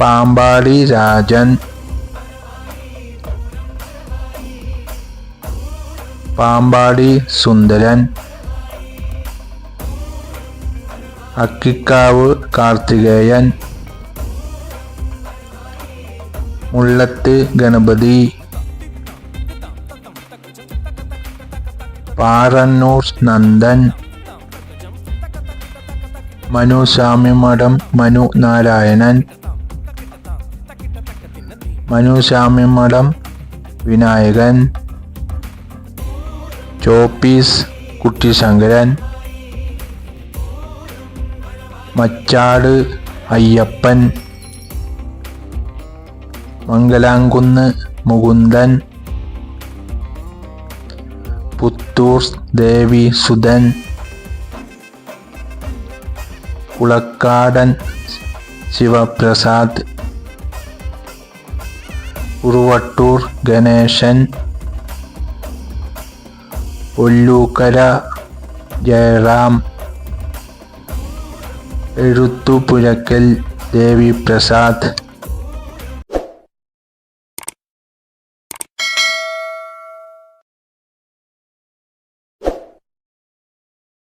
Pampady Rajan. Pampady Sundaran. Akkikkavu Karthikeyan. Mullath Ganapathi. Parannur Nandan. Manu Swamimadam Manu Narayanan. Manu Swamimadam Vinayakan ചോപ്പീസ് Kuttisankaran Machad Ayyappan Mangalamkunnu Mukundan Puthur Devi Sudan Kulakkadan Sivaprasad ഉറുവട്ടൂർ Ganesan Ollukkara Jayaram എഴുത്തുപുരക്കൽ Devi Prasad.